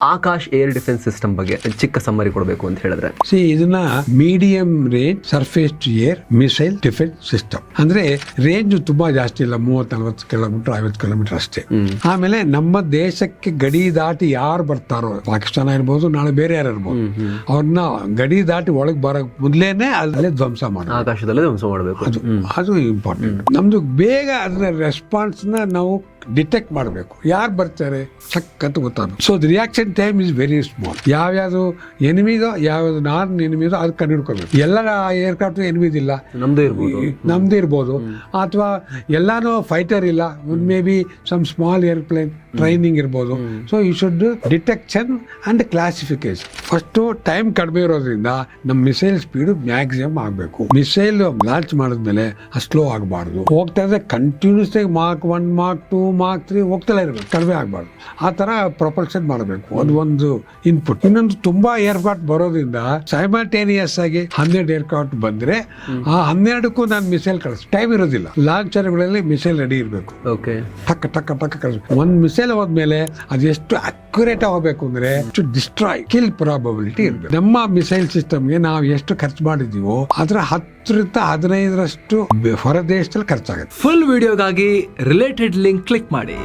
Akash air defence system ಬಗ್ಗೆ ಚಿಕ್ಕ summary ಕೊಡಬೇಕು ಅಂತ ಹೇಳಿದ್ರೆ. ಸಿ ಇದನ್ನ medium range surface to air missile defence system ಅಂದ್ರೆ ರೇಂಜ್ ತುಂಬಾ ಜಾಸ್ತಿ ಇಲ್ಲ ಮೂವತ್ ನಲ್ವತ್ತು ಕಿಲೋಮೀಟರ್ ಐವತ್ತು ಕಿಲೋಮೀಟರ್ ಅಷ್ಟೇ. ಆಮೇಲೆ ನಮ್ಮ ದೇಶಕ್ಕೆ ಗಡಿ ದಾಟಿ ಯಾರು ಬರ್ತಾರೋ ಪಾಕಿಸ್ತಾನ ಇರ್ಬೋದು ನಾಳೆ ಬೇರೆ ಯಾರು ಇರ್ಬೋದು ಅವ್ರನ್ನ ಗಡಿ ದಾಟಿ ಒಳಗೆ ಬರೋ ಮೊದ್ಲೇನೆ ಅಲ್ಲೇ ಧ್ವಂಸ ಮಾಡೋದು. ಆಕಾಶದಲ್ಲೇ ಧ್ವಂಸ ಮಾಡಬೇಕು. ಅದು ಅದು ಇಂಪಾರ್ಟೆಂಟ್ ನಮ್ದು ಬೇಗ ಅದರ ರೆಸ್ಪಾನ್ಸ್ನ ನಾವು ಡಿಟೆಕ್ಟ್ ಮಾಡಬೇಕು. ಯಾರು ಬರ್ತಾರೆ? ಸಖತ್ ಗೊತ್ತಾಗಬೇಕು. So reaction time is very small ಯಾವ್ಯಾವ್ದು ಎನಿಮಿದೋ ಯಾವ್ಯಾವ್ದು ನಾನ್ ಎನಿಮಿದೋ ಅದು ಕಂಡುಹಿಡ್ಕೋಬೇಕು ಎಲ್ಲರ ಏರ್ಕ್ರಾಫ್ಟ್ ಎನಿಮಿದಿಲ್ಲ ನಮ್ದು ಇರ್ಬೋದು. ನಮ್ದು ಇರ್ಬೋದು. ಅಥವಾ ಎಲ್ಲಾನು ಫೈಟರ್ ಇಲ್ಲ. Maybe some small airplane training ಇರ್ಬೋದು. So you should detection and classification first time ಕಡಿಮೆ ಇರೋದ್ರಿಂದ ನಮ್ಮ ಮಿಸೈಲ್ ಸ್ಪೀಡು ಮ್ಯಾಕ್ಸಿಮಮ್ ಆಗಬೇಕು. ಮಿಸೈಲ್ ಲಾಂಚ್ ಮಾಡಿದ್ಮೇಲೆ ಸ್ಲೋ ಆಗಬಾರ್ದು. ಹೋಗ್ತಾ ಇದ್ರೆ ಕಂಟಿನ್ಯೂಸ್ ಆಗಿ mark one mark two mark three ಹೋಗ್ತಲೇ ಇರಬೇಕು ಕಡಿಮೆ ಆಗಬಾರ್ದು. ಆ ತರ ಪ್ರೊಪಲ್ಷನ್ ಮಾಡಬೇಕು ಅದು ಒಂದು ಇನ್ಪುಟ್ ಇನ್ನೊಂದು ತುಂಬಾ ಏರ್ಕ್ರಾಫ್ಟ್ ಬರೋದ್ರಿಂದ ಸೈಮಲ್ಟೇನಿಯಸ್ ಆಗಿ ಹನ್ನೆರಡು ಏರ್ಕ್ರಾಫ್ಟ್ ಬಂದ್ರೆ ಆ ಹನ್ನೆರಡಕ್ಕೂ ನಾನು ಮಿಸೈಲ್ ಕಳಿಸ್ ಟೈಮ್ ಇರೋದಿಲ್ಲ. ಲಾಂಚರ್ಗಳಲ್ಲಿ ಮಿಸೈಲ್ ರೆಡಿ ಇರಬೇಕು. ಓಕೆ ಟಕ್ ಟಕ್ ಟಕ್ ಕಳಿಸ್ಬೇಕು. ಒಂದು ಮಿಸೈಲ್ ಹೋದ್ಮೇಲೆ ಅದೆಷ್ಟು ಅಕ್ಯುರೇಟ್ ಆಗಬೇಕು ಅಂದ್ರೆ ಟು ಡಿಸ್ಟ್ರಾಯ್ ಕಿಲ್ ಪ್ರಾಬಬಿಲಿಟಿ ಇರಬೇಕು ನಮ್ಮ ಮಿಸೈಲ್ ಸಿಸ್ಟಮ್ಗೆ ನಾವು ಎಷ್ಟು ಖರ್ಚು ಮಾಡಿದೀವೋ ಅದರ ಹತ್ತರಿಂದ ಹದಿನೈದರಷ್ಟು ಹೊರ ದೇಶದಲ್ಲಿ ಖರ್ಚಾಗುತ್ತೆ. ಫುಲ್ ವಿಡಿಯೋಗಾಗಿ ರಿಲೇಟೆಡ್ ಲಿಂಕ್ ಕ್ಲಿಕ್ ಮಾಡಿ.